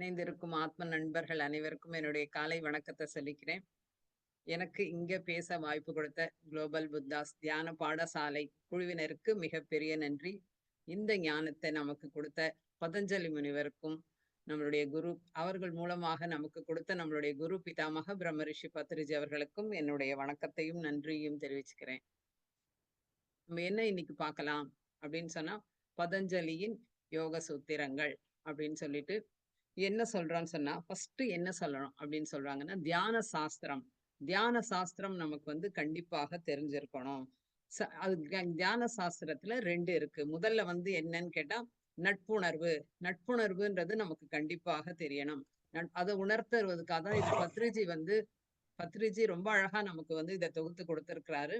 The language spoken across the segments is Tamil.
இணைந்திருக்கும் ஆத்ம நண்பர்கள் அனைவருக்கும் என்னுடைய காலை வணக்கத்தை சொல்லிக்கிறேன். எனக்கு இங்க பேச வாய்ப்பு கொடுத்த குளோபல் புத்தாஸ் தியான பாடசாலை குழுவினருக்கு மிகப்பெரிய நன்றி. இந்த ஞானத்தை நமக்கு கொடுத்த பதஞ்சலி முனிவருக்கும் நம்மளுடைய குரு அவர்கள் மூலமாக நமக்கு கொடுத்த நம்மளுடைய குரு பிதாமக பிரம்மரிஷி பத்ரிஜி அவர்களுக்கும் என்னுடைய வணக்கத்தையும் நன்றியும் தெரிவிச்சுக்கிறேன். நம்ம என்ன இன்னைக்கு பார்க்கலாம் அப்படின்னு சொன்னா பதஞ்சலியின் யோக சூத்திரங்கள் அப்படின்னு சொல்லிட்டு என்ன சொல்றான்னு சொன்னா ஃபர்ஸ்ட் என்ன சொல்லணும் அப்படின்னு சொல்றாங்கன்னா தியான சாஸ்திரம். தியான சாஸ்திரம் நமக்கு வந்து கண்டிப்பாக தெரிஞ்சிருக்கணும். அது தியான சாஸ்திரத்துல ரெண்டு இருக்கு. முதல்ல வந்து என்னன்னு கேட்டா நட்புணர்வு. நட்புணர்வுன்றது நமக்கு கண்டிப்பாக தெரியணும். அதை உணர்த்துவதற்காக தான் இது பத்ரிஜி வந்து பத்ரிஜி ரொம்ப அழகா நமக்கு வந்து இதை தொகுத்து கொடுத்திருக்கிறாரு.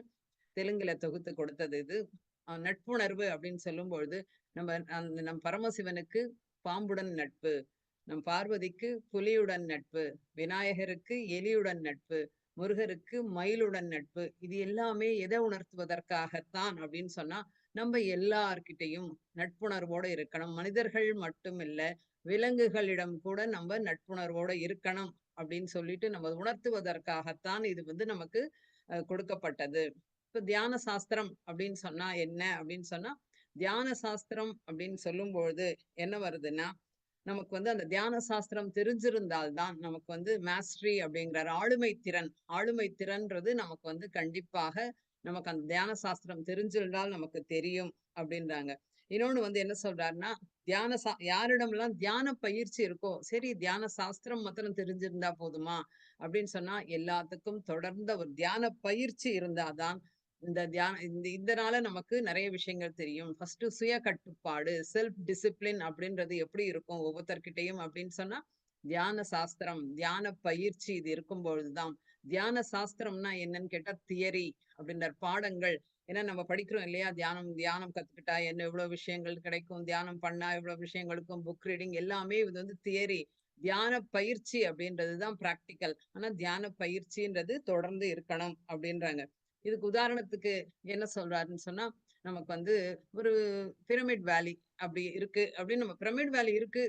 தெலுங்குல தொகுத்து கொடுத்தது இது. நட்புணர்வு அப்படின்னு சொல்லும் பொழுது நம்ம நம் பரமசிவனுக்கு பாம்புடன் நட்பு. நம் பார்வதிக்கு புலியுடன் நட்பு விநாயகருக்கு எலியுடன் நட்பு முருகருக்கு மயிலுடன் நட்பு இது எல்லாமே எதை உணர்த்துவதற்காகத்தான் அப்படின்னு சொன்னா நம்ம எல்லார்கிட்டையும் நட்புணர்வோட இருக்கணும். மனிதர்கள் மட்டும் இல்ல விலங்குகளிடம் கூட நம்ம நட்புணர்வோட இருக்கணும் அப்படின்னு சொல்லிட்டு நம்ம உணர்த்துவதற்காகத்தான் இது வந்து நமக்கு கொடுக்கப்பட்டது. இப்ப தியான சாஸ்திரம் அப்படின்னு சொன்னா என்ன அப்படின்னு சொன்னா தியான சாஸ்திரம் அப்படின்னு சொல்லும் பொழுது என்ன வருதுன்னா நமக்கு வந்து அந்த தியான சாஸ்திரம் தெரிஞ்சிருந்தால்தான் நமக்கு வந்து மேஸ்ட்ரி அப்படிங்கிறார் ஆளுமை திறன் ஆளுமை திறன்றது நமக்கு வந்து கண்டிப்பாக நமக்கு அந்த தியான சாஸ்திரம் தெரிஞ்சிருந்தால் நமக்கு தெரியும் அப்படின்றாங்க. இன்னொன்னு வந்து என்ன சொல்றாருன்னா தியான சா யாரிடம்லாம் தியான பயிற்சி இருக்கோ சரி தியான சாஸ்திரம் மாத்திரம் தெரிஞ்சிருந்தா போதுமா? அப்படின்னு சொன்னா எல்லாத்துக்கும் தொடர்ந்த ஒரு தியான பயிற்சி இருந்தாதான் இந்த தியான இந்த இதனால நமக்கு நிறைய விஷயங்கள் தெரியும். ஃபர்ஸ்ட் சுய கட்டுப்பாடு செல்ஃப் டிசிப்ளின் அப்படின்றது எப்படி இருக்கும் ஒவ்வொருத்தர்கிட்டையும் அப்படின்னு சொன்னா தியான சாஸ்திரம் தியான பயிற்சி இது இருக்கும் பொழுதுதான் தியான சாஸ்திரம்னா என்னன்னு கேட்டா தியரி அப்படின்ற பாடங்கள் ஏன்னா நம்ம படிக்கிறோம் இல்லையா? தியானம் தியானம் கத்துக்கிட்டா என்ன எவ்வளவு விஷயங்கள் கிடைக்கும் தியானம் பண்ணா எவ்வளவு விஷயங்களுக்கும் புக் ரீடிங் எல்லாமே இது வந்து தியரி தியான பயிற்சி அப்படின்றதுதான் பிராக்டிக்கல் ஆனா தியான பயிற்சின்றது தொடர்ந்து இருக்கணும் அப்படின்றாங்க. இதுக்கு உதாரணத்துக்கு என்ன சொல்றாருன்னு சொன்னா நமக்கு வந்து ஒரு பிரமிட் வேலி அப்படி இருக்கு. அப்படின்னு நம்ம பிரமிட் வேலி இருக்கு.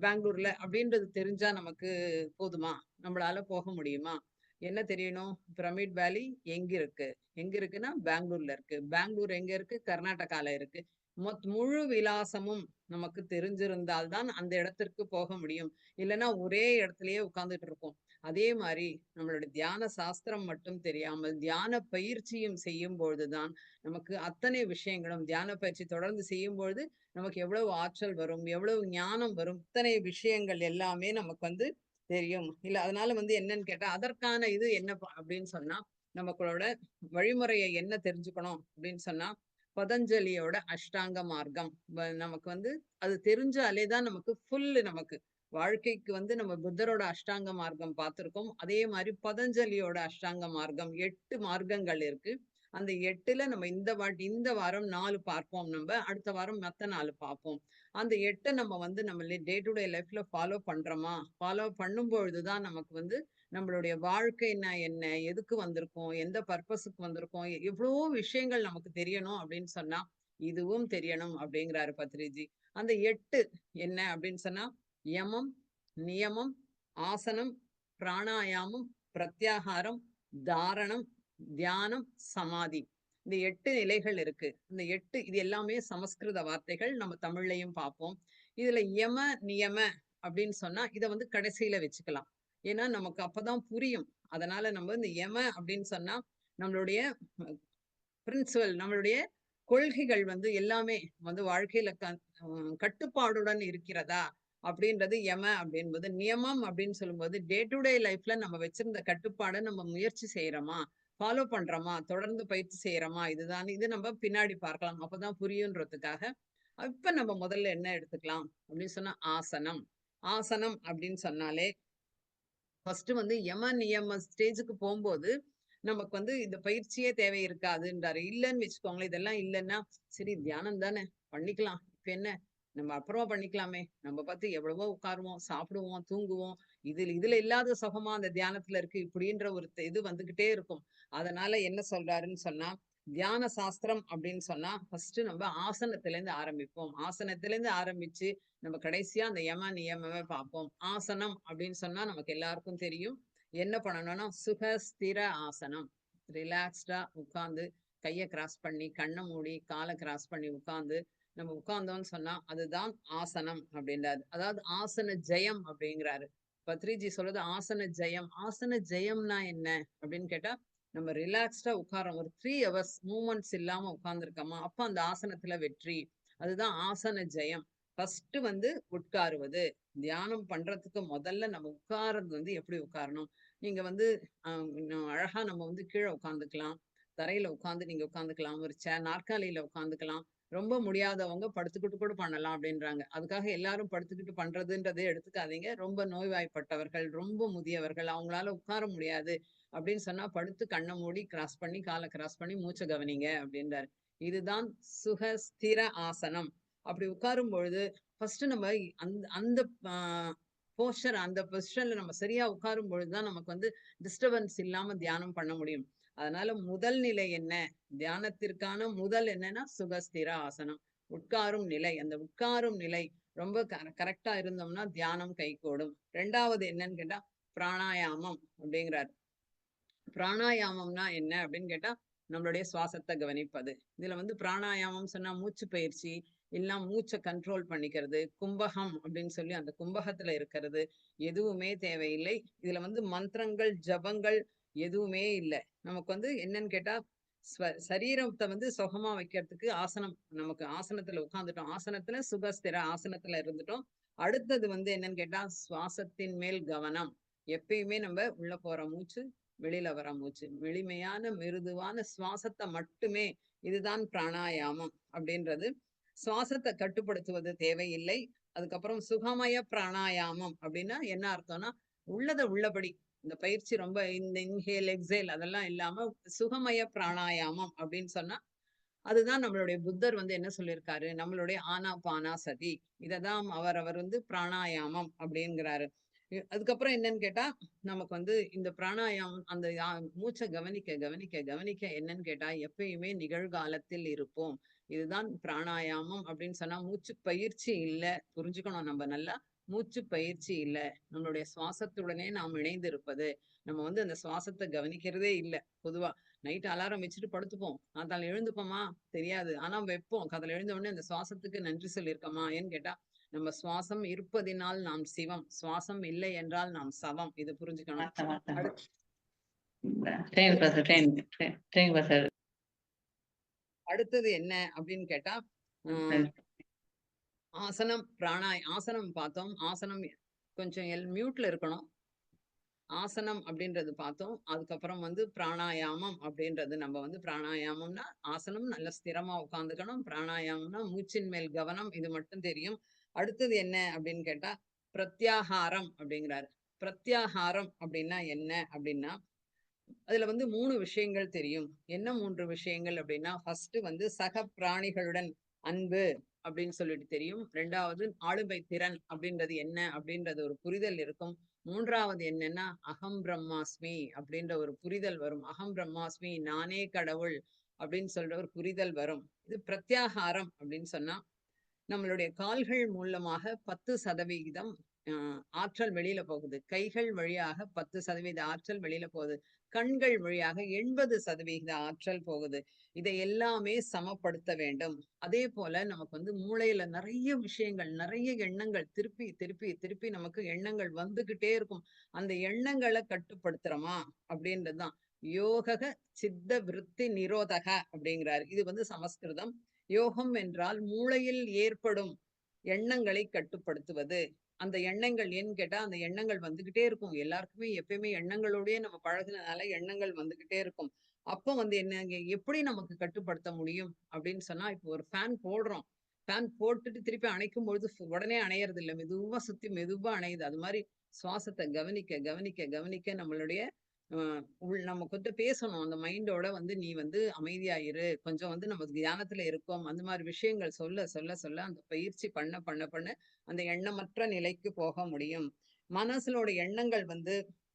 பெங்களூர்ல அப்படின்றது தெரிஞ்சா நமக்கு போதுமா? நம்மளால போக முடியுமா? என்ன தெரியணும்? பிரமிட் வேலி எங்க இருக்கு? எங்க இருக்குன்னா பெங்களூர்ல இருக்கு. பெங்களூர் எங்க இருக்கு? கர்நாடகால இருக்கு. மொத் முழு விலாசமும் நமக்கு தெரிஞ்சிருந்தால்தான் அந்த இடத்திற்கு போக முடியும். இல்லைன்னா ஒரே இடத்துலயே உட்கார்ந்துட்டு இருக்கோம் அதே மாதிரி நம்மளோட தியான சாஸ்திரம் மட்டும் தெரியாமல் தியான பயிற்சியும் செய்யும் பொழுதுதான் நமக்கு அத்தனை விஷயங்களும் தியான பயிற்சி தொடர்ந்து செய்யும் பொழுது நமக்கு எவ்வளவு ஆற்றல் வரும் எவ்வளவு ஞானம் வரும் இத்தனை விஷயங்கள் எல்லாமே நமக்கு வந்து தெரியும். இல்ல அதனால வந்து என்னன்னு கேட்டா அதற்கான இது என்ன அப்படின்னு சொன்னா நமக்களோட வழிமுறையை என்ன தெரிஞ்சுக்கணும் அப்படின்னு சொன்னா பதஞ்சலியோட அஷ்டாங்க மார்க்கம். நமக்கு வந்து அது தெரிஞ்சாலே தான் நமக்கு ஃபுல்லு நமக்கு வாழ்க்கைக்கு வந்து நம்ம புத்தரோட அஷ்டாங்க மார்க்கம் பார்த்திருக்கோம். அதே மாதிரி பதஞ்சலியோட அஷ்டாங்க மார்க்கம் எட்டு மார்க்கங்கள் இருக்கு. அந்த எட்டுல நம்ம இந்த வாட்டி இந்த வாரம் நாலு பார்ப்போம் நம்ம. அடுத்த வாரம் மத்த நாலு பார்ப்போம். அந்த எட்டை நம்ம வந்து நம்ம டே டு டே லைஃப்ல ஃபாலோ பண்றோமா? ஃபாலோ பண்ணும் பொழுதுதான் நமக்கு வந்து நம்மளுடைய வாழ்க்கைன்னா என்ன எதுக்கு வந்திருக்கோம்? எந்த பர்பஸுக்கு வந்திருக்கோம்? எவ்வளவோ விஷயங்கள் நமக்கு தெரியணும் அப்படின்னு சொன்னா இதுவும் தெரியணும் அப்படிங்கிறாரு பத்ரிஜி. அந்த எட்டு என்ன அப்படின்னு சொன்னா யமம் நியமம் ஆசனம் பிராணாயாமம் பிரத்யாகாரம் தாரணம் தியானம் சமாதி. இந்த எட்டு நிலைகள் இருக்கு. இந்த எட்டு இது எல்லாமே சமஸ்கிருத வார்த்தைகள். நம்ம தமிழ்லையும் பார்ப்போம். இதுல யம நியம அப்படின்னு சொன்னா இதை வந்து கடைசியில வச்சுக்கலாம். ஏன்னா நமக்கு அப்பதான் புரியும். அதனால நம்ம இந்த யம அப்படின்னு சொன்னா நம்மளுடைய பிரின்சிபல் நம்மளுடைய கொள்கைகள் வந்து எல்லாமே வந்து வாழ்க்கையில க கட்டுப்பாடுடன் இருக்கிறதா? அப்படின்றது யம அப்படின்பது நியமம் அப்படின்னு சொல்லும்போது டே டு டே லைஃப்ல நம்ம வச்சிருந்த கட்டுப்பாடை நம்ம முயற்சி செய்யறோமா ஃபாலோ பண்றோமா? தொடர்ந்து பயிற்சி செய்யறோமா இதுதான் இது நம்ம பின்னாடி பார்க்கலாம். அப்பதான் புரியுன்றதுக்காக இப்ப நம்ம முதல்ல என்ன எடுத்துக்கலாம்? அப்படின்னு சொன்னா ஆசனம். ஆசனம் அப்படின்னு சொன்னாலே ஃபர்ஸ்ட் வந்து யம நியம ஸ்டேஜுக்கு போகும்போது நமக்கு வந்து இந்த பயிற்சியே தேவை இருக்காதுன்றாரு. இல்லைன்னு வச்சுக்கோங்களேன் இதெல்லாம் இல்லைன்னா சரி தியானம் தானே பண்ணிக்கலாம். இப்ப என்ன? நம்ம அப்புறமா பண்ணிக்கலாமே. நம்ம பார்த்து எவ்வளவோ உட்காருவோம் சாப்பிடுவோம் தூங்குவோம். இதுல இதுல இல்லாத சுகமா அந்த தியானத்துல இருக்கு. இப்படின்ற ஒரு இது வந்துகிட்டே இருக்கும். அதனால என்ன சொல்றாருன்னு சொன்னா தியான சாஸ்திரம் அப்படின்னு சொன்னா ஃபர்ஸ்ட் நம்ம ஆசனத்துல இருந்து ஆரம்பிப்போம். ஆசனத்துல இருந்து ஆரம்பிச்சு நம்ம கடைசியா அந்த யம நியமமே பார்ப்போம். ஆசனம் அப்படின்னு சொன்னா நமக்கு எல்லாருக்கும் தெரியும். என்ன பண்ணணும்னா சுக ஸ்திர ஆசனம். ரிலாக்ஸ்டா உட்கார்ந்து கையை கிராஸ் பண்ணி கண்ணை மூடி காலை கிராஸ் பண்ணி உட்கார்ந்து நம்ம உட்கார்ந்தோம்னு சொன்னா அதுதான் ஆசனம் அப்படின்றாரு. அதாவது ஆசன ஜெயம் அப்படிங்கிறாரு. பத்ரிஜி சொல்றது ஆசன ஜெயம். ஆசன ஜெயம்னா என்ன அப்படின்னு கேட்டா நம்ம ரிலாக்ஸ்டா உட்காரோம் ஒரு த்ரீ ஹவர்ஸ் மூமெண்ட்ஸ் இல்லாம உட்கார்ந்துருக்கோமா அப்ப அந்த ஆசனத்துல வெற்றி. அதுதான் ஆசன ஜெயம். ஃபர்ஸ்ட் வந்து உட்காருவது. தியானம் பண்றதுக்கு முதல்ல நம்ம உட்கார்றது வந்து எப்படி உட்காரணும்? நீங்க வந்து ஆஹ் அழகா நம்ம வந்து கீழே உட்காந்துக்கலாம் தரையில உட்காந்து நீங்க உட்காந்துக்கலாம் ஒரு சே நாற்காலியில உட்காந்துக்கலாம் ரொம்ப முடியாதவங்க படுத்துக்கிட்டு கூட பண்ணலாம் அப்படின்றாங்க. அதுக்காக எல்லாரும் படுத்துக்கிட்டு பண்றதுன்றதே எடுத்துக்காதீங்க. ரொம்ப நோய்வாய்ப்பட்டவர்கள் ரொம்ப முதியவர்கள் அவங்களால உட்கார முடியாது அப்படின்னு சொன்னா படுத்து கண்ணை மூடி கிராஸ் பண்ணி காலை கிராஸ் பண்ணி மூச்சை கவனிங்க அப்படின்றாரு. இதுதான் சுக ஸ்திர ஆசனம். அப்படி உட்காரும் பொழுது ஃபர்ஸ்ட் நம்ம அந்த அந்த போஸ்டர் அந்த பொசிஷன்ல நம்ம சரியா உட்காரும் பொழுதுதான் நமக்கு வந்து டிஸ்டர்பன்ஸ் இல்லாம தியானம் பண்ண முடியும். அதனால முதல் நிலை என்ன? தியானத்திற்கான முதல் என்னன்னா சுகஸ்திர ஆசனம். உட்காரும் நிலை. அந்த உட்காரும் நிலை ரொம்ப கரெக்டா இருந்தோம்னா தியானம் கைகூடும். ரெண்டாவது என்னன்னு கேட்டா பிராணாயாமம் அப்படிங்கிறார். பிராணாயாமம்னா என்ன அப்படின்னு கேட்டா நம்மளுடைய சுவாசத்தை கவனிப்பது. இதுல வந்து பிராணாயாமம் சொன்னா மூச்சு பயிற்சி இல்ல மூச்சை கண்ட்ரோல் பண்ணிக்கிறது கும்பகம் அப்படின்னு சொல்லி அந்த கும்பகத்துல இருக்கிறது எதுவுமே தேவையில்லை. இதுல வந்து மந்திரங்கள் ஜபங்கள் எதுவுமே இல்லை. நமக்கு வந்து என்னன்னு கேட்டா சரீரத்தை வந்து சுகமா வைக்கிறதுக்கு ஆசனம் நமக்கு ஆசனத்துல உட்காந்துட்டோம் ஆசனத்துல சுகஸ்திர ஆசனத்துல இருந்துட்டோம். அடுத்தது வந்து என்னன்னு கேட்டா சுவாசத்தின் மேல் கவனம். எப்பயுமே நம்ம உள்ள போற மூச்சு வெளியில வர மூச்சு. எளிமையான மிருதுவான சுவாசத்தை மட்டுமே இதுதான் பிராணாயாமம் அப்படின்றது. சுவாசத்தை கட்டுப்படுத்துவது தேவையில்லை. அதுக்கப்புறம் சுகமய பிராணாயாமம் அப்படின்னா என்ன அர்த்தம்னா உள்ளதை உள்ளபடி இந்த பயிற்சி ரொம்ப இந்த இன்ஹேல் எக்ஸேல் அதெல்லாம் இல்லாம சுகமய பிராணாயாமம் அப்படின்னு சொன்னா அதுதான் நம்மளுடைய புத்தர் வந்து என்ன சொல்லியிருக்காரு? நம்மளுடைய ஆனா பானா சதி. இததான் அவர் அவர் வந்து பிராணாயாமம் அப்படிங்கிறாரு. அதுக்கப்புறம் என்னன்னு கேட்டா நமக்கு வந்து இந்த பிராணாயாமம் அந்த மூச்சை கவனிக்க கவனிக்க கவனிக்க என்னன்னு கேட்டா எப்பயுமே நிகழ்காலத்தில் இருப்போம். இதுதான் பிராணாயாமம் அப்படின்னு சொன்னா மூச்சு பயிற்சி இல்லை. புரிஞ்சுக்கணும் நம்ம நல்லா. மூச்சு பயிற்சி இல்லை. நம்மளுடைய சுவாசத்துடனே நாம் இணைந்து இருப்பது நம்ம வந்து அந்த சுவாசத்தை கவனிக்கிறதே இல்லை. பொதுவா நைட் அலாரம் வச்சுட்டு படுத்துப்போம். அதில் எழுந்துப்போமா தெரியாது. ஆனா வைப்போம். அதில் எழுந்த உடனே அந்த சுவாசத்துக்கு நன்றி சொல்லியிருக்கோமா ஏன்னு கேட்டா நம்ம சுவாசம் இருப்பதினால் நாம் சிவம். சுவாசம் இல்லை என்றால் நாம் சவம். இது புரிஞ்சுக்கணும். அடுத்தது என்ன அப்படின்னு கேட்டா ஆசனம் பிராணாய் ஆசனம் பார்த்தோம். ஆசனம் கொஞ்சம் எல் மியூட்ல இருக்கணும். ஆசனம் அப்படின்றது பார்த்தோம். அதுக்கப்புறம் வந்து பிராணாயாமம் அப்படின்றது நம்ம வந்து பிராணாயாமம்னா ஆசனம் நல்ல ஸ்திரமா உட்காந்துக்கணும் பிராணாயாமம்னா மூச்சின் மேல் கவனம் இது மட்டும் தெரியும். அடுத்தது என்ன அப்படின்னு கேட்டா பிரத்யாகாரம் அப்படிங்கிறாரு. பிரத்யாகாரம் அப்படின்னா என்ன அப்படின்னா அதுல வந்து மூணு விஷயங்கள் தெரியும். என்ன மூன்று விஷயங்கள் அப்படின்னா ஃபர்ஸ்ட் வந்து சக பிராணிகளுடன் அன்பு அப்படின்னு சொல்லிட்டு தெரியும். ரெண்டாவது ஆளுமை திறன் அப்படின்றது என்ன? அப்படின்றது ஒரு புரிதல் இருக்கும். மூன்றாவது என்னன்னா அகம் பிரம்மாஸ்மி அப்படின்ற ஒரு புரிதல் வரும். அகம் பிரம்மாஸ்மி நானே கடவுள் அப்படின்னு சொல்ற ஒரு புரிதல் வரும். இது பிரத்யாகாரம் அப்படின்னு சொன்னா நம்மளுடைய கால்கள் மூலமாக பத்து சதவிகிதம் ஆற்றல் வெளியில போகுது. கைகள் வழியாக பத்து சதவீத ஆற்றல் வெளியில போகுது. கண்கள் வழியாக எண்பது சதவிகித ஆற்றல் போகுது. இதை எல்லாமே சமப்படுத்த வேண்டும். அதே போல நமக்கு வந்து மூளையில நிறைய விஷயங்கள் நிறைய எண்ணங்கள் திருப்பி திருப்பி திருப்பி நமக்கு எண்ணங்கள் வந்துகிட்டே இருக்கும். அந்த எண்ணங்களை கட்டுப்படுத்துறோமா? அப்படின்றதுதான் யோக சித்த விருத்தி நிரோதக அப்படிங்கிறாரு. இது வந்து சமஸ்கிருதம். யோகம் என்றால் மூளையில் ஏற்படும் எண்ணங்களை கட்டுப்படுத்துவது. அந்த எண்ணங்கள் ஏன்னு கேட்டா அந்த எண்ணங்கள் வந்துகிட்டே இருக்கும். எல்லாருக்குமே எப்பயுமே எண்ணங்களோடய நம்ம பழகினதுனால எண்ணங்கள் வந்துகிட்டே இருக்கும். அப்போ வந்து என்ன எப்படி நமக்கு கட்டுப்படுத்த முடியும்? அப்படின்னு சொன்னா இப்போ ஒரு ஃபேன் போடுறோம். ஃபேன் போட்டுட்டு திருப்பி அணைக்கும் பொழுது உடனே அணையறது இல்லை மெதுவா சுத்தி மெதுவா அணையுது. அது மாதிரி சுவாசத்தை கவனிக்க கவனிக்க கவனிக்க நம்மளுடைய உள் நம்ம கொஞ்சம் பேசணும். அந்த மைண்டோட வந்து நீ வந்து அமைதியாயிரு கொஞ்சம் வந்து நம்ம தியானத்துல இருக்கோம். அந்த மாதிரி விஷயங்கள் சொல்ல சொல்ல சொல்ல அந்த பயிற்சி பண்ண பண்ண பண்ண அந்த எண்ணமற்ற நிலைக்கு போக முடியும். மனசுலோட எண்ணங்கள் வந்து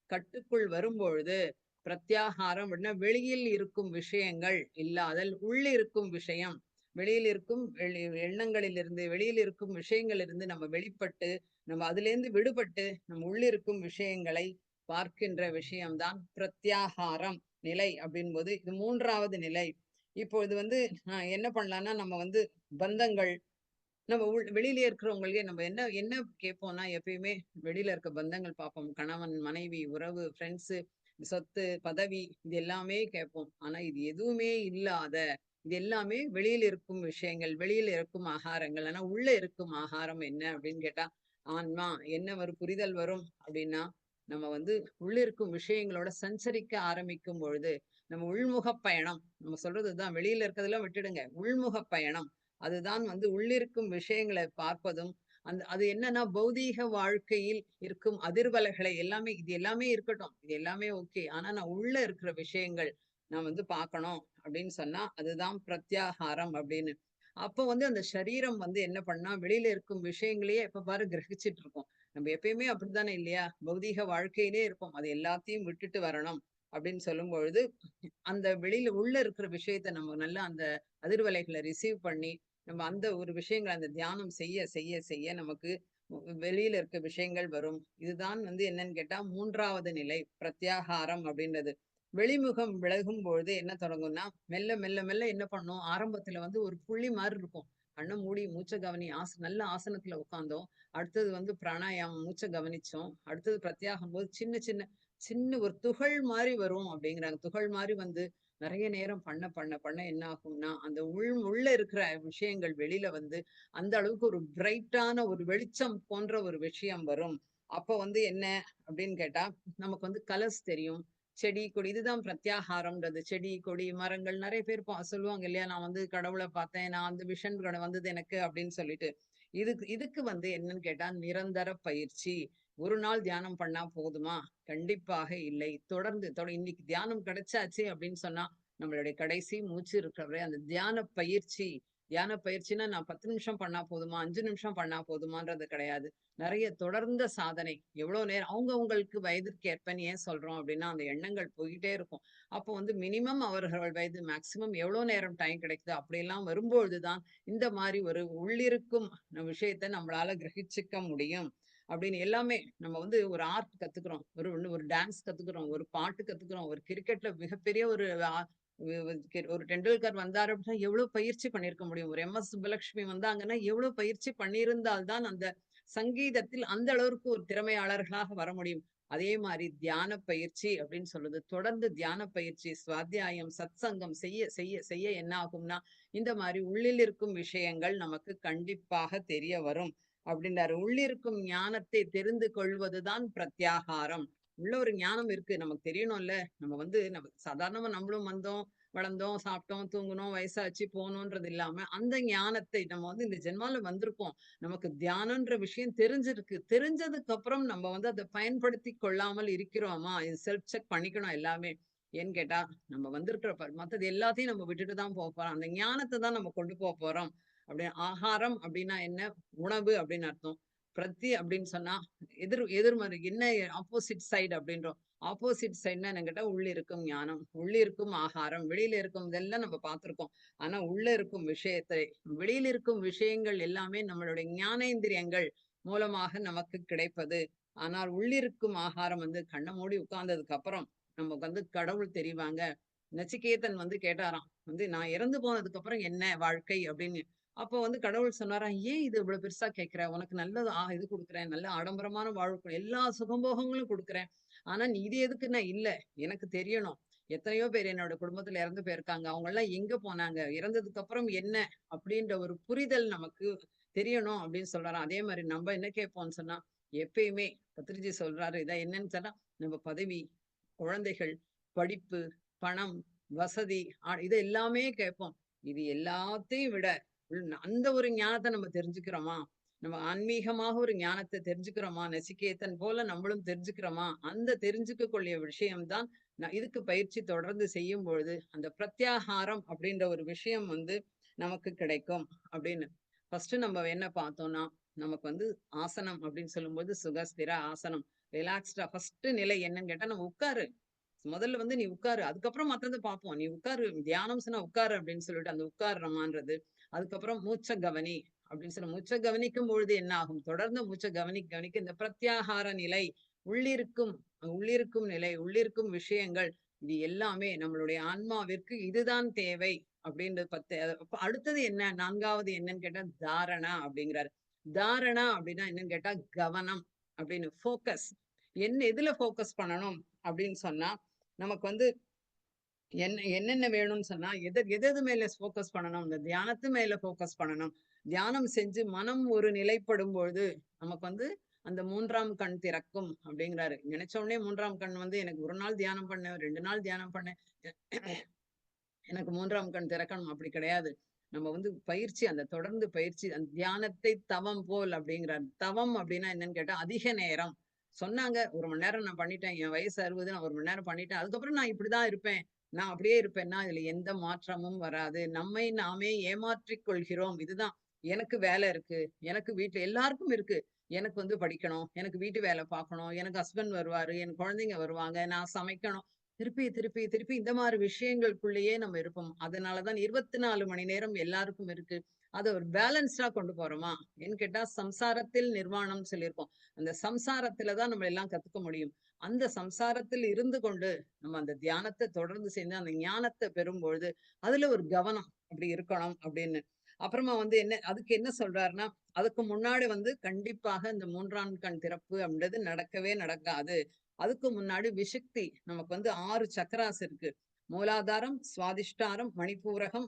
கட்டுக்குள் வரும்பொழுது பிரத்யாகாரம் அப்படின்னா வெளியில் இருக்கும் விஷயங்கள் இல்லாதல் உள்ளிருக்கும் விஷயம். வெளியில் இருக்கும் வெளி எண்ணங்களிலிருந்து வெளியில் இருக்கும் விஷயங்களிலிருந்து நம்ம வெளிப்பட்டு நம்ம அதுலேருந்து விடுபட்டு நம்ம உள்ளிருக்கும் விஷயங்களை பார்க்கின்ற விஷயம்தான் பிரத்யாகாரம் நிலை அப்படின்போது இது மூன்றாவது நிலை. இப்போ இது வந்து என்ன பண்ணலாம்னா நம்ம வந்து பந்தங்கள் நம்ம உள் வெளியில இருக்கிறவங்களே நம்ம என்ன என்ன கேட்போம்னா எப்பயுமே வெளியில இருக்க பந்தங்கள் பார்ப்போம். கணவன் மனைவி உறவு ஃப்ரெண்ட்ஸு சொத்து பதவி இது எல்லாமே கேட்போம். ஆனா இது எதுவுமே இல்லாத இது எல்லாமே வெளியில இருக்கும் விஷயங்கள் வெளியில இருக்கும் ஆகாரங்கள். ஆனா உள்ள இருக்கும் ஆகாரம் என்ன அப்படின்னு கேட்டா ஆன்மா என்ன ஒரு புரிதல் வரும் அப்படின்னா நம்ம வந்து உள்ளிருக்கும் விஷயங்களோட சஞ்சரிக்க ஆரம்பிக்கும் பொழுது நம்ம உள்முக பயணம் நம்ம சொல்றதுதான் வெளியில இருக்கிறதெல்லாம் விட்டுடுங்க. உள்முக பயணம் அதுதான் வந்து உள்ளிருக்கும் விஷயங்களை பார்ப்பதும் அந்த அது என்னன்னா பௌதீக வாழ்க்கையில் இருக்கும் அதிர்வலைகளை எல்லாமே இது எல்லாமே இருக்கட்டும் இது எல்லாமே ஓகே ஆனா நான் உள்ள இருக்கிற விஷயங்கள் நான் வந்து பார்க்கணும் அப்படின்னு சொன்னா அதுதான் பிரத்யாகாரம் அப்படின்னு. அப்போ வந்து அந்த சரீரம் வந்து என்ன பண்ணா வெளியில இருக்கும் விஷயங்களையே எப்ப பாரு கிரகிச்சிட்டு இருக்கோம். நம்ம எப்பயுமே அப்படித்தானே இல்லையா? பௌதீக வாழ்க்கையிலே இருப்போம். அது எல்லாத்தையும் விட்டுட்டு வரணும் அப்படின்னு சொல்லும் பொழுது அந்த வெளியில உள்ள இருக்கிற விஷயத்த நம்ம நல்லா அந்த அதிர்வலைகளை ரிசீவ் பண்ணி நம்ம அந்த ஒரு விஷயங்களை அந்த தியானம் செய்ய செய்ய செய்ய நமக்கு வெளியில இருக்க விஷயங்கள் வரும். இதுதான் வந்து என்னன்னு கேட்டா மூன்றாவது நிலை பிரத்யாகாரம் அப்படின்றது. வெளிமுகம் விலகும் பொழுது என்ன தொடங்கும்னா மெல்ல மெல்ல மெல்ல என்ன பண்ணும்? ஆரம்பத்துல வந்து ஒரு புள்ளி மாதிரி இருக்கும். கண்ணை மூடி மூச்சை கவனி ஆச நல்ல ஆசனத்துல உட்காந்தோம் அடுத்தது வந்து பிராணாயாமம் மூச்சை கவனிச்சோம். அடுத்தது பிரத்யாகம் போது சின்ன சின்ன சின்ன ஒரு துகள் மாதிரி வரும் அப்படிங்கிறாங்க. துகள் மாதிரி வந்து நிறைய நேரம் பண்ண பண்ண பண்ண என்ன ஆகும்னா அந்த உள் உள்ள இருக்கிற விஷயங்கள் வெளியில வந்து அந்த அளவுக்கு ஒரு பிரைட்டான ஒரு வெளிச்சம் போன்ற ஒரு விஷயம் வரும். அப்ப வந்து என்ன அப்படின்னு கேட்டா நமக்கு வந்து கலர்ஸ் தெரியும். செடி கொடி இதுதான் பிரத்யாகாரம்ன்றது. செடி கொடி மரங்கள் நிறைய பேர் சொல்லுவாங்க இல்லையா? நான் வந்து கடவுளை பார்த்தேன் நான் அந்த விஷன் வந்தது எனக்கு அப்படின்னு சொல்லிட்டு. இதுக்கு இதுக்கு வந்து என்னன்னு கேட்டா நிரந்தர பயிற்சி. ஒரு நாள் தியானம் பண்ணா போதுமா? கண்டிப்பாக இல்லை. தொடர்ந்து தொட இன்னைக்கு தியானம் கிடைச்சாச்சு அப்படின்னு சொன்னா நம்மளுடைய கடைசி மூச்சு இருக்கிறவரை அந்த தியான பயிற்சி தியான பயிற்சினா நான் பத்து நிமிஷம் பண்ணா போதுமா? அஞ்சு நிமிஷம் பண்ணா போதுமான்றது கிடையாது. நிறைய தொடர்ந்த சாதனை. எவ்வளவு நேரம்? அவங்க அவங்களுக்கு வயதிற்கு ஏற்பன்னு ஏன் சொல்றோம் அப்படின்னா அந்த எண்ணங்கள் போய்கிட்டே இருக்கும். அப்போ வந்து மினிமம் அவர்கள் வயது மேக்சிமம் எவ்வளவு நேரம் டைம் கிடைக்குது அப்படியெல்லாம் வரும்பொழுதுதான் இந்த மாதிரி ஒரு உள்ளிருக்கும் விஷயத்த நம்மளால கிரகிச்சுக்க முடியும். அப்படின்னு எல்லாமே நம்ம வந்து ஒரு ஆர்ட் கத்துக்கிறோம். ஒரு ஒரு டான்ஸ் கத்துக்கிறோம். ஒரு பாட்டு கத்துக்கிறோம். ஒரு கிரிக்கெட்ல மிகப்பெரிய ஒரு ஒரு டெண்டுல்கர் வந்தாரு அப்படின்னா எவ்வளவு பயிற்சி பண்ணிருக்க முடியும்? ஒரு எம் எஸ் சுப்பலட்சுமி வந்தாங்கன்னா எவ்வளவு பயிற்சி பண்ணியிருந்தால்தான் அந்த சங்கீதத்தில் அந்த அளவுக்கு ஒரு திறமையாளர்களாக வர முடியும். அதே மாதிரி தியான பயிற்சி அப்படின்னு சொல்லுது தொடர்ந்து தியான பயிற்சி சுவாத்தியாயம் சத் சங்கம் செய்ய செய்ய செய்ய என்ன ஆகும்னா இந்த மாதிரி உள்ளில் இருக்கும் விஷயங்கள் நமக்கு கண்டிப்பாக தெரிய வரும். அப்படின்றாரு. உள்ளிருக்கும் ஞானத்தை தெரிந்து கொள்வதுதான் பிரத்யாகாரம். உள்ள ஒரு ஞானம் இருக்கு. நமக்கு தெரியணும்ல. நம்ம வந்து நம்ம சாதாரணமா நம்மளும் வந்தோம் வளர்ந்தோம் சாப்பிட்டோம் தூங்கணும் வயசாச்சு போகணுன்றது இல்லாம அந்த ஞானத்தை நம்ம வந்து இந்த ஜென்மால வந்திருக்கோம். நமக்கு தியானம்ன்ற விஷயம் தெரிஞ்சிருக்கு. தெரிஞ்சதுக்கு அப்புறம் நம்ம வந்து அதை பயன்படுத்தி கொள்ளாமல் இருக்கிறோமா? இது செல்ஃப் செக் பண்ணிக்கணும் எல்லாமே. ஏன்னு கேட்டா நம்ம வந்திருக்கிற மற்றது எல்லாத்தையும் நம்ம விட்டுட்டு தான் போக போறோம். அந்த ஞானத்தை தான் நம்ம கொண்டு போக போறோம். அப்படியே ஆகாரம் அப்படின்னா என்ன? உணவு அப்படின்னு அர்த்தம். பிரத்தி அப்படின்னு சொன்னா எதிர் எதிர்மறை என்ன ஆப்போசிட் சைடு அப்படின்றோம். ஆப்போசிட் சைடுனா என்னங்கிட்ட உள்ள இருக்கும் ஞானம். உள்ள இருக்கும் ஆகாரம். வெளியில இருக்கும் இதெல்லாம் நம்ம பார்த்திருக்கோம். ஆனா உள்ள இருக்கும் விஷயத்தை வெளியில இருக்கும் விஷயங்கள் எல்லாமே நம்மளுடைய ஞானேந்திரியங்கள் மூலமாக நமக்கு கிடைப்பது. ஆனால் உள்ளிருக்கும் ஆகாரம் வந்து கண்ணை மூடி உட்கார்ந்ததுக்கு அப்புறம் நமக்கு வந்து கடவுள் தெரிவாங்க. நச்சிகேதன் வந்து கேட்டாராம் வந்து நான் இறந்து போனதுக்கு அப்புறம் என்ன வாழ்க்கை அப்படின்னு அப்போ வந்து கடவுள் சொன்னாரா ஏன் இது இவ்வளவு பெருசா கேட்கிற? உனக்கு நல்லது ஆஹ் இது கொடுக்குறேன். நல்ல ஆடம்பரமான வாழ்க்கை எல்லா சுகம்போகங்களும் கொடுக்குறேன். ஆனா நீ இது எதுக்குன்னா இல்ல எனக்கு தெரியணும். எத்தனையோ பேர் என்னோட குடும்பத்துல இறந்து போயிருக்காங்க. அவங்க எல்லாம் எங்க போனாங்க? இறந்ததுக்கு அப்புறம் என்ன? அப்படின்ற ஒரு புரிதல் நமக்கு தெரியணும் அப்படின்னு சொல்றாரு. அதே மாதிரி நம்ம என்ன கேட்போம்னு சொன்னா எப்பயுமே பத்திரிஜி சொல்றாரு இதான் என்னன்னு சொன்னா நம்ம பதவி குழந்தைகள் படிப்பு பணம் வசதி இது எல்லாமே கேட்போம். இது எல்லாத்தையும் விட அந்த ஒரு ஞானத்தை நம்ம தெரிஞ்சுக்கிறோமா? நம்ம ஆன்மீகமாக ஒரு ஞானத்தை தெரிஞ்சுக்கிறோமா? நசிகேத்தன் போல நம்மளும் தெரிஞ்சுக்கிறோமா? அந்த தெரிஞ்சுக்கக்கூடிய விஷயம்தான் இதுக்கு பயிற்சி தொடர்ந்து செய்யும் பொழுது அந்த பிரத்யாகாரம் அப்படின்ற ஒரு விஷயம் வந்து நமக்கு கிடைக்கும் அப்படின்னு. ஃபர்ஸ்ட் நம்ம என்ன பார்த்தோம்னா நமக்கு வந்து ஆசனம் அப்படின்னு சொல்லும்போது சுகஸ்திர ஆசனம். ரிலாக்ஸ்டா ஃபர்ஸ்ட் நிலை என்னன்னு கேட்டா நம்ம உட்காரு. முதல்ல வந்து நீ உட்காரு. அதுக்கப்புறம் மத்ததை பார்ப்போம். நீ உட்காரு தியானம் சொன்னா உட்காரு அப்படின்னு சொல்லிட்டு அந்த உட்காரமான்றது அதுக்கப்புறம் மூச்ச கவனி அப்படின்னு சொல்ல மூச்ச கவனிக்கும் பொழுது என்ன ஆகும் தொடர்ந்து மூச்ச கவனி கவனிக்க இந்த பிரத்யாகார நிலை உள்ளிருக்கும் உள்ளிருக்கும் நிலை உள்ளிருக்கும் விஷயங்கள் இது எல்லாமே நம்மளுடைய ஆன்மாவிற்கு இதுதான் தேவை அப்படின்றது பத்து. அடுத்தது என்ன? நான்காவது என்னன்னு கேட்டா தாரணா அப்படிங்கிறாரு. தாரணா அப்படின்னா என்னன்னு கேட்டா கவனம் அப்படின்னு ஃபோக்கஸ் என்ன எதுல ஃபோக்கஸ் பண்ணணும் அப்படின்னு சொன்னா நமக்கு வந்து என்ன என்னென்ன வேணும்னு சொன்னா எது எது மேல ஃபோக்கஸ் பண்ணணும்? இந்த தியானத்து மேல ஃபோக்கஸ் பண்ணணும். தியானம் செஞ்சு மனம் ஒரு நிலைப்படும் பொழுது நமக்கு வந்து அந்த மூன்றாம் கண் திறக்கும் அப்படிங்கிறாரு. நினைச்ச உடனே மூன்றாம் கண் வந்து எனக்கு ஒரு நாள் தியானம் பண்ணேன் ரெண்டு நாள் தியானம் பண்ணேன் எனக்கு மூன்றாம் கண் திறக்கணும். அப்படி கிடையாது. நம்ம வந்து பயிற்சி அந்த தொடர்ந்து பயிற்சி அந்த தியானத்தை தவம் போல் அப்படிங்கிறார். தவம் அப்படின்னா என்னன்னு கேட்டா அதிக நேரம். சொன்னாங்க ஒரு மணி நேரம் நான் பண்ணிட்டேன். என் வயசு அறுபது நான் ஒரு மணி நேரம் பண்ணிட்டேன். அதுக்கப்புறம் நான் இப்படிதான் இருப்பேன். நான் அப்படியே இருப்பேன்னா இதுல எந்த மாற்றமும் வராது. நம்மை நாமே ஏமாற்றிக் கொள்கிறோம். இதுதான். எனக்கு வேலை இருக்கு. எனக்கு வீட்டுல எல்லாருக்கும் இருக்கு. எனக்கு வந்து படிக்கணும். எனக்கு வீட்டு வேலை பார்க்கணும். எனக்கு ஹஸ்பண்ட் வருவாரு. என் குழந்தைங்க வருவாங்க. நான் சமைக்கணும். திருப்பி திருப்பி திருப்பி இந்த மாதிரி விஷயங்களுக்குள்ளேயே நம்ம இருப்போம். அதனாலதான் இருபத்தி நாலு மணி நேரம் எல்லாருக்கும் இருக்கு. அதை ஒரு பேலன்ஸ்டா கொண்டு போறோமா? ஏன்னு கேட்டா சம்சாரத்தில் நிர்வாணம் சொல்லியிருக்கோம். அந்த சம்சாரத்துலதான் நம்ம எல்லாம் கத்துக்க முடியும். அந்த சம்சாரத்தில் இருந்து கொண்டு நம்ம அந்த தியானத்தை தொடர்ந்து செஞ்சு அந்த ஞானத்தை பெறும்பொழுது அதுல ஒரு கவனம் அப்படி இருக்கணும் அப்படின்னு. அப்புறமா வந்து என்ன அதுக்கு என்ன சொல்றாருன்னா அதுக்கு முன்னாடி வந்து கண்டிப்பாக இந்த மூன்றாம் கண் திறப்பு அப்படின்றது நடக்கவே நடக்காது. அதுக்கு முன்னாடி விசுக்தி நமக்கு வந்து ஆறு சக்கராஸ் இருக்கு. மூலாதாரம் சுவாதிஷ்டாரம் மணிப்பூரகம்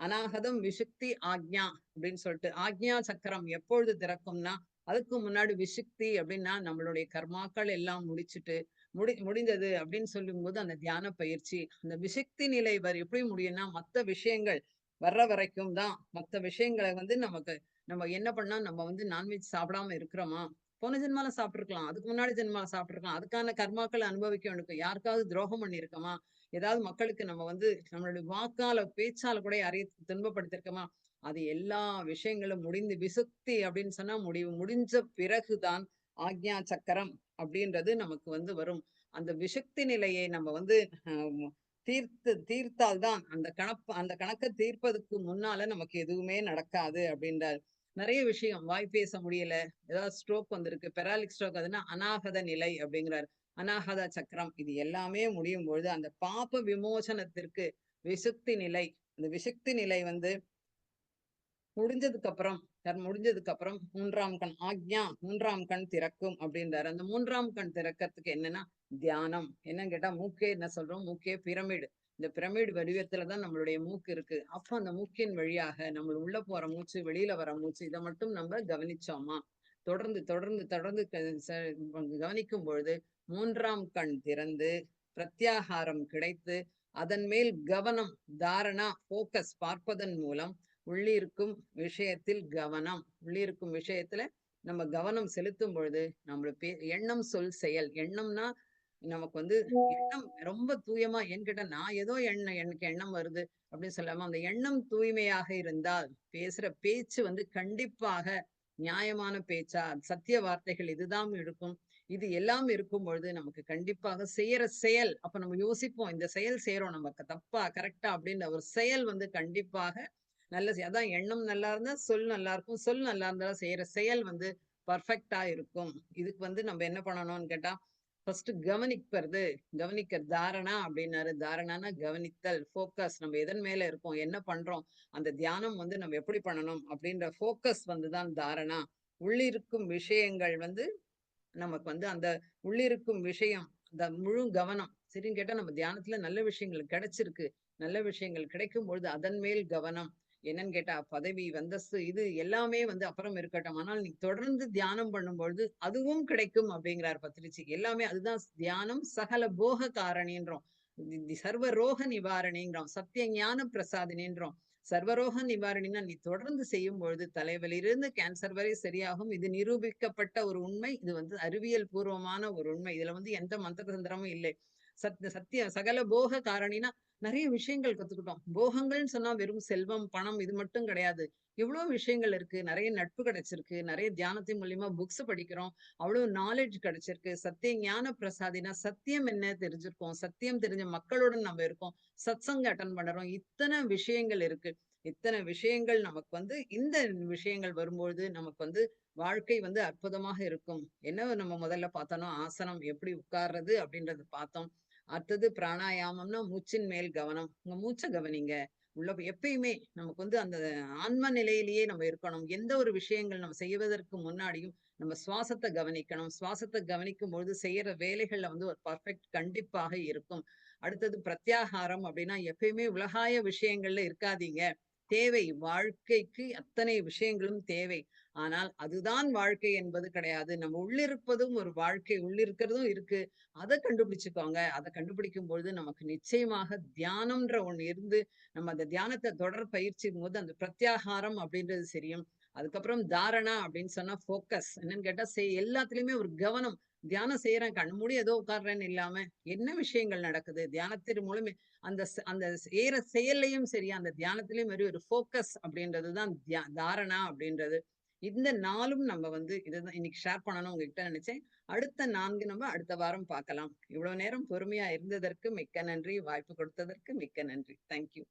அநாகதம் விசுக்தி ஆக்ஞா அப்படின்னு சொல்லிட்டு ஆக்ஞா சக்கரம் எப்பொழுது திறக்கும்னா அதுக்கு முன்னாடி விசுக்தி அப்படின்னா நம்மளுடைய கர்மாக்கள் எல்லாம் முடிச்சுட்டு முடி முடிந்தது அப்படின்னு சொல்லும் போது அந்த தியான பயிற்சி அந்த விசக்தி நிலை வர எப்படி முடியும்னா மற்ற விஷயங்கள் வர்ற வரைக்கும் தான். மற்ற விஷயங்களை வந்து நமக்கு நம்ம என்ன பண்ணா நம்ம வந்து நான்வெஜ் சாப்பிடாம இருக்கிறோமா? போன ஜென்மால சாப்பிட்டுருக்கலாம். அதுக்கு முன்னாடி ஜென்மால சாப்பிட்டுருக்கலாம். அதுக்கான கர்மாக்களை அனுபவிக்க வேண்டிய யாருக்காவது துரோகம் பண்ணியிருக்கோமா? ஏதாவது மக்களுக்கு நம்ம வந்து நம்மளுடைய வாக்கால பேச்சால கூட யாரையும் துன்பப்படுத்திருக்கோமா அது எல்லா விஷயங்களும் முடிந்து விசுக்தி அப்படின்னு சொன்னா முடிவு முடிஞ்ச பிறகுதான் ஆக்ஞா சக்கரம் அப்படின்றது நமக்கு வந்து வரும். அந்த விசுக்தி நிலையை நம்ம வந்து தீர்த்து தீர்த்தால்தான் அந்த கணப்பு அந்த கணக்கை தீர்ப்பதுக்கு முன்னால நமக்கு எதுவுமே நடக்காது அப்படின்றார். நிறைய விஷயம் வாய் பேச முடியல ஏதாவது ஸ்ட்ரோக் வந்திருக்கு பெராலிக் ஸ்ட்ரோக் அதுன்னா அநாகத நிலை அப்படிங்கிறார். அநாகத சக்கரம் இது எல்லாமே முடியும் பொழுது அந்த பாப விமோசனத்திற்கு விசுக்தி நிலை அந்த விசுக்தி நிலை வந்து முடிஞ்சதுக்கு அப்புறம் முடிஞ்சதுக்கு அப்புறம் மூன்றாம் கண் ஆக்ஞா மூன்றாம் கண் திறக்கும் அப்படின்றாரு. அந்த மூன்றாம் கண் திறக்கிறதுக்கு என்னன்னா தியானம். என்னன்னு கேட்டா மூக்கே என்ன சொல்றோம்? மூக்கே பிரமிடு. இந்த பிரமிடு வடிவத்துலதான் நம்மளுடைய மூக்கு இருக்கு. அப்ப அந்த மூக்கின் வழியாக நம்ம உள்ள போற மூச்சு வெளியில வர மூச்சு இதை மட்டும் நம்ம கவனிச்சோமா? தொடர்ந்து தொடர்ந்து தொடர்ந்து கவனிக்கும் பொழுது மூன்றாம் கண் திறந்து பிரத்யாகாரம் கிடைத்து அதன் மேல் கவனம் தாரணா போக்கஸ் பார்ப்பதன் மூலம் உள்ளிருக்கும் விஷயத்தில் கவனம். உள்ளிருக்கும் விஷயத்துல நம்ம கவனம் செலுத்தும் பொழுது நம்மளுக்கு எண்ணம் சொல் செயல். எண்ணம்னா நமக்கு வந்து எண்ணம் ரொம்ப தூயமா என்கிட்ட நான் ஏதோ எண்ணம் எனக்கு எண்ணம் வருது அப்படின்னு சொல்லாம அந்த எண்ணம் தூய்மையாக இருந்தால் பேசுற பேச்சு வந்து கண்டிப்பாக நியாயமான பேச்சா சத்திய வார்த்தைகள் இதுதான் இருக்கும். இது எல்லாம் இருக்கும் பொழுது நமக்கு கண்டிப்பாக செய்யற செயல் அப்ப நம்ம யோசிப்போம் இந்த செயல் செய்யறோம் நமக்கு தப்பா கரெக்டா அப்படின்ற ஒரு செயல் வந்து கண்டிப்பாக நல்ல அதான் எண்ணம் நல்லா இருந்தா சொல் நல்லா இருக்கும். சொல் நல்லா இருந்தாலும் செய்யற செயல் வந்து பர்ஃபெக்டா இருக்கும். இதுக்கு வந்து நம்ம என்ன பண்ணணும்னு கேட்டா ஃபர்ஸ்ட் கவனிப்பது கவனிக்க தாரணா அப்படின்னாரு. தாரணானா கவனித்தல் ஃபோக்கஸ் நம்ம எதன் மேல இருக்கோம் என்ன பண்றோம் அந்த தியானம் வந்து நம்ம எப்படி பண்ணணும் அப்படின்ற ஃபோக்கஸ் வந்துதான் தாரணா. உள்ளிருக்கும் விஷயங்கள் வந்து நமக்கு வந்து அந்த உள்ளிருக்கும் விஷயம் அந்த முழு கவனம். சரின்னு கேட்டா நம்ம தியானத்துல நல்ல விஷயங்கள் கிடைச்சிருக்கு. நல்ல விஷயங்கள் கிடைக்கும் பொழுது அதன் மேல் கவனம். என்னன்னு கேட்டா பதவி வந்தஸ்து இது எல்லாமே வந்து அப்புறம் இருக்கட்டும். ஆனால் நீ தொடர்ந்து தியானம் பண்ணும்பொழுது அதுவும் கிடைக்கும் அப்படிங்கிறார் பத்திரிச்சி எல்லாமே அதுதான் தியானம் சகல போக காரணின்றோம் சர்வ ரோக நிவாரணிங்கிறோம் சத்திய ஞான பிரசாதினின்றோம். சர்வரோக நிவாரணினா நீ தொடர்ந்து செய்யும் பொழுது தலைவலிருந்து கேன்சர் வரை சரியாகும். இது நிரூபிக்கப்பட்ட ஒரு உண்மை. இது வந்து அறிவியல் பூர்வமான ஒரு உண்மை. இதுல வந்து எந்த மந்திர தந்திரமும் இல்லை. சத் சத்திய சகல போக காரணினா நிறைய விஷயங்கள் கத்துக்கிட்டோம். போகங்கள்னு சொன்னா வெறும் செல்வம் பணம் இது மட்டும் கிடையாது. எவ்வளவு விஷயங்கள் இருக்கு. நிறைய நட்பு கிடைச்சிருக்கு. நிறைய தியானத்தின் மூலியமா புக்ஸ் படிக்கிறோம். அவ்வளவு நாலேஜ் கிடைச்சிருக்கு. சத்திய ஞான பிரசாதினா சத்தியம் என்ன தெரிஞ்சிருக்கோம். சத்தியம் தெரிஞ்ச மக்களுடன் நம்ம இருக்கோம். சத்சங்க அட்டன் பண்றோம். இத்தனை விஷயங்கள் இருக்கு. இத்தனை விஷயங்கள் நமக்கு வந்து இந்த விஷயங்கள் வரும்பொழுது நமக்கு வந்து வாழ்க்கை வந்து அற்புதமாக இருக்கும். என்ன நம்ம முதல்ல பார்த்தோம்னா ஆசனம் எப்படி உட்கார்றது அப்படின்றத பார்த்தோம். அடுத்தது பிராணாயாமம்னா மூச்சின் மேல் கவனம். உங்க மூச்சை கவனிங்க. உள்ள எப்பயுமே நமக்கு வந்து அந்த ஆன்ம நிலையிலேயே நம்ம இருக்கணும். எந்த ஒரு விஷயங்கள் நம்ம செய்வதற்கு முன்னாடியும் நம்ம சுவாசத்தை கவனிக்கணும். சுவாசத்தை கவனிக்கும் பொழுது செய்யற வேலைகள்ல வந்து ஒரு பர்ஃபெக்ட் கண்டிப்பாக இருக்கும். அடுத்தது பிரத்யாகாரம் அப்படின்னா எப்பயுமே உலகாய விஷயங்கள்ல இருக்காதீங்க. தேவை. வாழ்க்கைக்கு அத்தனை விஷயங்களும் தேவை. ஆனால் அதுதான் வாழ்க்கை என்பது கிடையாது. நம்ம உள்ளிருப்பதும் ஒரு வாழ்க்கை உள்ளிருக்கிறதும் இருக்கு. அதை கண்டுபிடிச்சுக்கோங்க. அதை கண்டுபிடிக்கும் பொழுது நமக்கு நிச்சயமாக தியானம்ன்ற ஒண்ணு இருந்து நம்ம அந்த தியானத்தை தொடர் பயிற்சி போது அந்த பிரத்யாகாரம் அப்படின்றது சரியும் அதுக்கப்புறம் தாரணா அப்படின்னு சொன்னா போக்கஸ் என்னன்னு கேட்டா செய் எல்லாத்துலயுமே ஒரு கவனம். தியானம் செய்யறேன் கண் மூடி ஏதோ உட்கார்றேன்னு இல்லாம என்ன விஷயங்கள் நடக்குது? தியானத்தின் மூலமே அந்த அந்த செய்யற செயல்லையும் சரி அந்த தியானத்திலயும் மாதிரி ஒரு ஃபோக்கஸ் அப்படின்றதுதான் தியா தாரணா அப்படின்றது. இந்த நாளும் நம்ம வந்து இதுதான் இன்னைக்கு ஷேர் பண்ணணும் உங்ககிட்ட நினைச்சேன். அடுத்த நான்கு நம்ம அடுத்த வாரம் பார்க்கலாம். இவ்வளவு நேரம் பொறுமையா இருந்ததற்கு மிக்க நன்றி. வாய்ப்பு கொடுத்ததற்கு மிக்க நன்றி. தேங்க்யூ